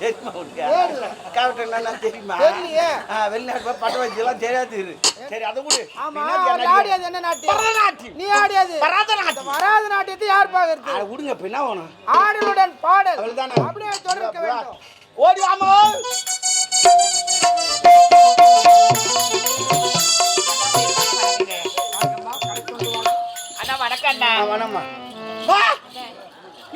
தெரியுமா உனக்கு? தெரியல. காவட்டை என்னன்னா தெரியுமா? வெளிநாட்டு பட்ட வச்சுலாம் தெரியாது. சரி அதை விடு. என்ன பரதநாட்டியம். நீ ஆடியது. வராத நாட்டியத்தை யார் பாக்குறது? விடுங்க இப்ப என்ன வேணும்? ஆடலுடன் பாடல். அவ்வளவுதானே? அப்படியே தொடர்க்க வேண்டும். ஓடி வாமா அண்ணா வணக்கம் அண்ணா. வேணாமா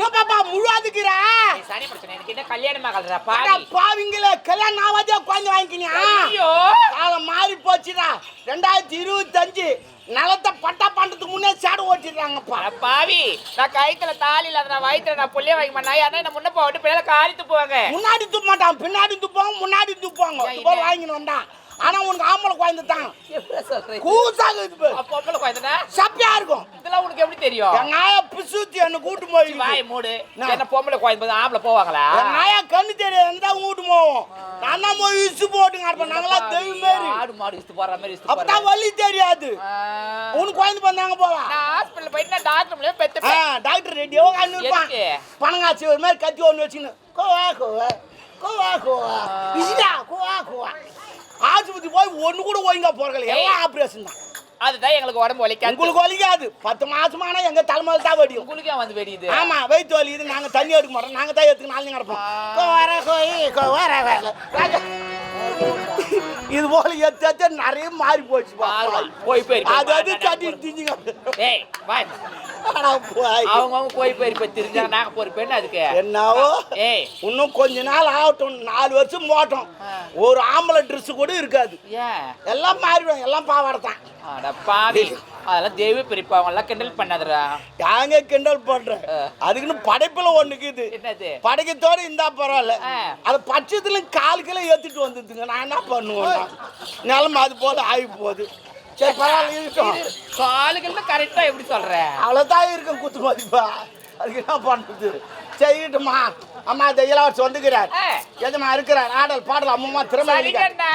என்ன பாப்பா முழுவாதுக்குறா. ஏய், சனி பிரச்சனை எனக்கு என்ன கல்யாணமா கலரா பாவி. பாவிங்கள கல்யாணம் ஆவாதே குழந்தை வாங்கிக்கினியா? ஐயோ. காலம் மாறி போச்சுடா. ரெண்டாயிரத்தி இருபத்தஞ்சு நிலத்தை பட்டா பண்றதுக்கு முன்னே சேடு ஓட்டிடுறாங்கப்பா. பாவி நான் கயித்துல தாலி இல்லாத நான் வயித்துல நான் புள்ளைய வைக்க மாட்டேன். யாரா என்ன முன்ன போட்டு பிள்ளைல காரி துப்புவாங்க. முன்னாடி துப்ப மாட்டான் பின்னாடி துப்பாங்க முன்னாடி இல்ல? வாங்கின்னு வந்தான் ஆனா உனக்கு ஆம்பளை குழந்தை தான். கூசாக. பொம்பளை குழந்தைனா? சப்பியா இருக்கும். இதெல்லாம் உனக்கு எப்படி தெரியும்? என் நாயா பிசுத்தி என்ன கூட்டு போய் வாய் மூடு. என்ன? பொம்பளை குழந்தை ஆம்பளை போவாங்களா? நாயா கண்ணு தெரியாது தான் கூட்டு போவோம். நான் தான் போய் இசு போட்டுங்க இருப்பேன் நாங்களாம் தெய்வம் மாரி. ஆடு மாடு இஸ்து போற மாதிரி இஸ்து அப்பதான் வலி தெரியாது. உனக்கு குழந்தை பண்ணாங்க போவா? நான் ஹாஸ்பிடல் போயிட்டு நான் டாக்டர் பெத்து டாக்டர் ரெடியோ கண்ணு இருப்பான்? எதுக்கு? பணங்காட்சி ஒரு மாதிரி கத்தி ஒன்று வச்சுன்னு கோவா கோவா. கோவா கோவா. இதுடா கோவா கோவா. ஆஸ்பத்திரி போய் ஒன்று கூட ஒழுங்கா போறல எல்லாம் ஆப்ரேஷன் தான். அதுதான் எங்களுக்கு உடம்பு வலிக்காது. உங்களுக்கு வலிக்காது. பத்து மாசமானா எங்க தலைமையில் தான் வடியும் உங்களுக்கு வந்து வெடியுது. ஆமா வயிற்று வலி இது நாங்க தண்ணி எடுக்க மாட்டோம். நாங்க தான் எடுத்துக்க நாளைக்கு கிடப்போம். இது போல எத்து எத்து நிறைய மாறி போச்சு போய் போய் போய். அது அது பாரு, தண்ணி திஞ்சுங்க அடா போய். அவங்க அவங்க போய் போய் போய் தெரிஞ்சாங்க நாங்க போற பெண்ணு அதுக்கு? என்னவோ? ஏய் இன்னும் கொஞ்ச நாள் ஆகட்டும் நாலு வருஷம் போட்டோம் ஒரு ஆம்பளை ட்ரெஸ் கூட இருக்காது. எல்லாம் மாறிடும் எல்லாம் பாவாடை தான் பாவி. அதெல்லாம் தெய்வ பிரிப்பு அவங்க எல்லாம் கிண்டல் பண்ணாதடா. யாங்க கிண்டல் பண்றேன் ஆ. அதுக்குன்னு படைப்புல ஒண்ணுக்குது என்னது? படைக்கத்தோட இருந்தா பரவாயில்ல. அது பட்சத்துல கால் கிலோ ஏத்திட்டு வந்துதுங்க நான் என்ன பண்ணுவேன் நிலம அது போல ஆகி போகுது. சரி பரவாயில்ல இருக்கட்டும் காலுகள்ல கரெக்டா எப்படி சொல்ற? அவ்வளோதான் இருக்கும் குத்து மதிப்பா. அதுக்கு என்ன பண்ணுறது செய்யட்டுமா அம்மா இந்த இளவரசி வந்துக்கிறார். எதுமா இருக்கிறார். ஆடல் பாடல் அம்மா திறமை சரிங்கண்ணா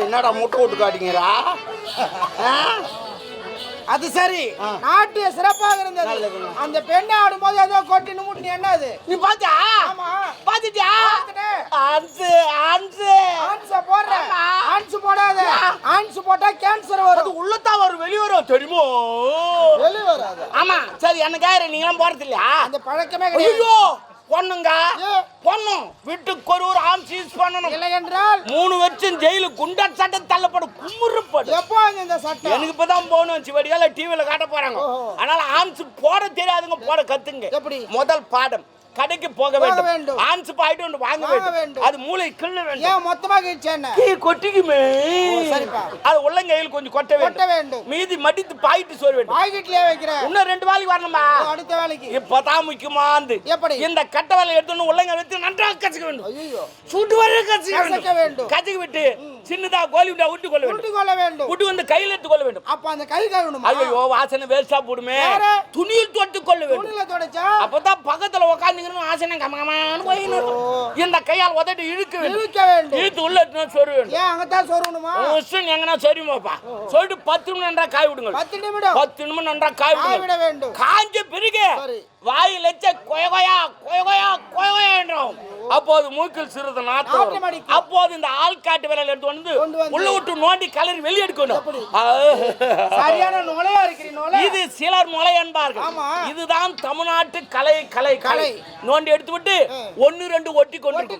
என்னடா முட்டை விட்டு காட்டிங்கிறா ஆ? அது சரி. ஆ. நாட்டிய சிறப்பாக இருந்தது. அந்த பெண்ணை ஆடும்போது ஏதோ கொட்டின்னு முட்டி என்ன அது? நீ பாத்தியா? ஆமா. பாத்துட்டியா. ஆன்சு ஆன்சு. ஆன்ஸ் போடுற. ஆன்ஸ் போடாத. ஆன்ஸ் போட்டா கேன்சர் வரும். உள்ளதான் வரும் வெளிய வரும் தெரியுமோ? வெளிய வராது. ஆமா. சரி என்ன கேரு நீங்களும் போறது இல்லையா அந்த பழக்கமே கிடையாது. பொண்ணுங்க? ஏ. பொண்ணும் வீட்டுக்கு ஒரு ஒரு ஆம் சீஸ் பண்ணணும். இல்லை என்றால் மூணு வருஷம் ஜெயிலு குண்டா சட்டை தள்ளப்படும். குமுறப்படும். எப்போ இந்த சட்டம்? எனக்கு இப்பதான் போகணும் சிவடியால டிவில காட்ட போறாங்க. ஓஹோ. அதனால ஆன்ஸ் போட தெரியாதுங்க போட கத்துங்க. எப்படி? முதல் பாடம். கடைக்கு போக வேண்டும். ஆன்ஸ் பாயிட்டு ஒன்று வாங்க வேண்டும். அது மூளை கிள்ள வேண்டும். ஏன் மொத்தமா கிழிச்சேன்ன கீ கொட்டிக்குமே. அது உள்ளங்கையில் கொஞ்சம் கொட்ட வேண்டும். வேண்டும். மீதி மடித்து பாயிட்டு சோறு வேண்டும். பாக்கெட்லயே வைக்கிறேன் இன்னும் ரெண்டு வேலைக்கு வரணுமா? அடுத்த வேலைக்கு இப்பதான் முக்கியமாந்து எப்படி? இந்த கட்ட வேலை எடுத்து உள்ளங்க வைத்து நன்றாக கச்சுக்க வேண்டும். சுட்டு வர கச்சுக்க வேண்டும். கச்சுக்க விட்டு சின்னதா கோலி விட்டா விட்டு கொள்ள வேண்டும். உருட்டி கொள்ள வேண்டும். விட்டு வந்து கையில் எடுத்து கொள்ள வேண்டும். அப்ப அந்த கை கழுவணுமா? ஐயோ வாசனை வேஸ்டா போடுமே? துணியில் தொட்டு கொள்ள வேண்டும். துணியில தொடச்சா? அப்பதான் பக்கத்துல உட்காந்துக்கணும் வாசனை கமகமான்னு போயிடும் இந்த கையால் உதட்டு இழுக்க வேண்டும். இழுக்க வேண்டும். இழுத்து உள்ள எடுத்துன்னு சொரு வேண்டும். ஏன் அங்கதான் சொருகணுமா? உஸ்ஸுன்னு எங்கன்னா சொரியுமாப்பா சொல்லிட்டு பத்து நிமிடம் நன்றா காய் விடுங்க பத்து நிமிடம். பத்து நிமிடம் நன்றா காய் காய விட வேண்டும். காஞ்ச பிறகு. வாயில் எச்ச கொயகொயா கொயகொயா கொயகொயா என்றோம். அப்போது மூக்கில் சிறிது நாத்தம். அப்போது இந்த ஆள்காட்டு விரல் எடுத்து வந்து. உள்ள விட்டு நோண்டி கலரி வெளியே எடுக்கணும் இது சிலர் முளை என்பார்கள். இதுதான் தமிழ்நாட்டு கலை கலை கலை. நோண்டி எடுத்து விட்டு. ஒன்னு ரெண்டு ஒட்டி கொண்டு.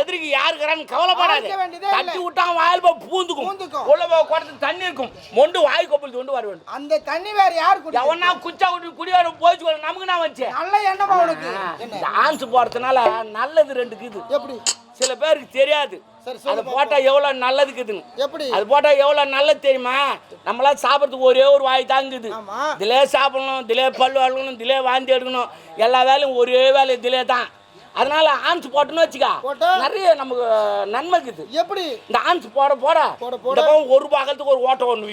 எதிரிக்கு யாருக்கிறான்னு கவலைப்படாது. தட்டி விட்டான் வாயில் போய் பூந்துக்கும். உள்ள போய் குடத்து தண்ணி இருக்கும் மொண்டு வாய் கொப்பல் கொண்டு வர வேண்டும் அந்த தண்ணி வேற யார் குடி எவனா குச்சா விட்டு குடியார போச்சு கொள்ள நமக்கு நான் வச்சேன் நல்ல எண்ணமா உனக்கு டான்ஸ் போறதுனால நல்லது ரெண்டுக்கு இது எப்படி? சில பேருக்கு தெரியாது. அது போட்டா எவ்வளவு நல்லதுக்குதுன்னு. எப்படி? அது போட்டா எவ்வளவு நல்லது தெரியுமா? நம்மளாம் சாப்பிட்றதுக்கு ஒரே ஒரு வாய் தாங்குது. இதிலே சாப்பிடணும் இதிலே பல்லு வளர்க்கணும் இதிலே வாந்தி எடுக்கணும். எல்லா வேலையும் ஒரே வேலை இதிலே தான். அதனால ஆன்ஸ் போட்டோன்னு வச்சுக்கா? நிறைய நமக்கு நன்மை இருக்குது. எப்படி? இந்த ஆன்ஸ் போட போட இந்த. பக்கம் ஒரு பாகத்துக்கு ஒரு ஓட்டம் ஒன்று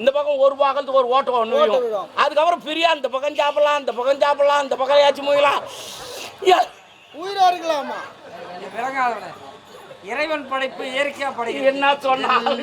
இந்த பக்கம் ஒரு பாகத்துக்கு ஒரு ஓட்டம் ஒன்று. அதுக்கப்புறம் பிரியா இந்த பக்கம் சாப்பிடலாம் இந்த பக்கம் சாப்பிடலாம் இந்த பக்கம் ஏச்சும் முயலாம் உயிரா இருக்கலாமா இறைவன் படைப்பு இயற்கையா படைப்பு என்ன சொன்னாலும்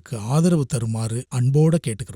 ஆதரவு தருமாறு அன்போட கேட்டுக்கிறோம்.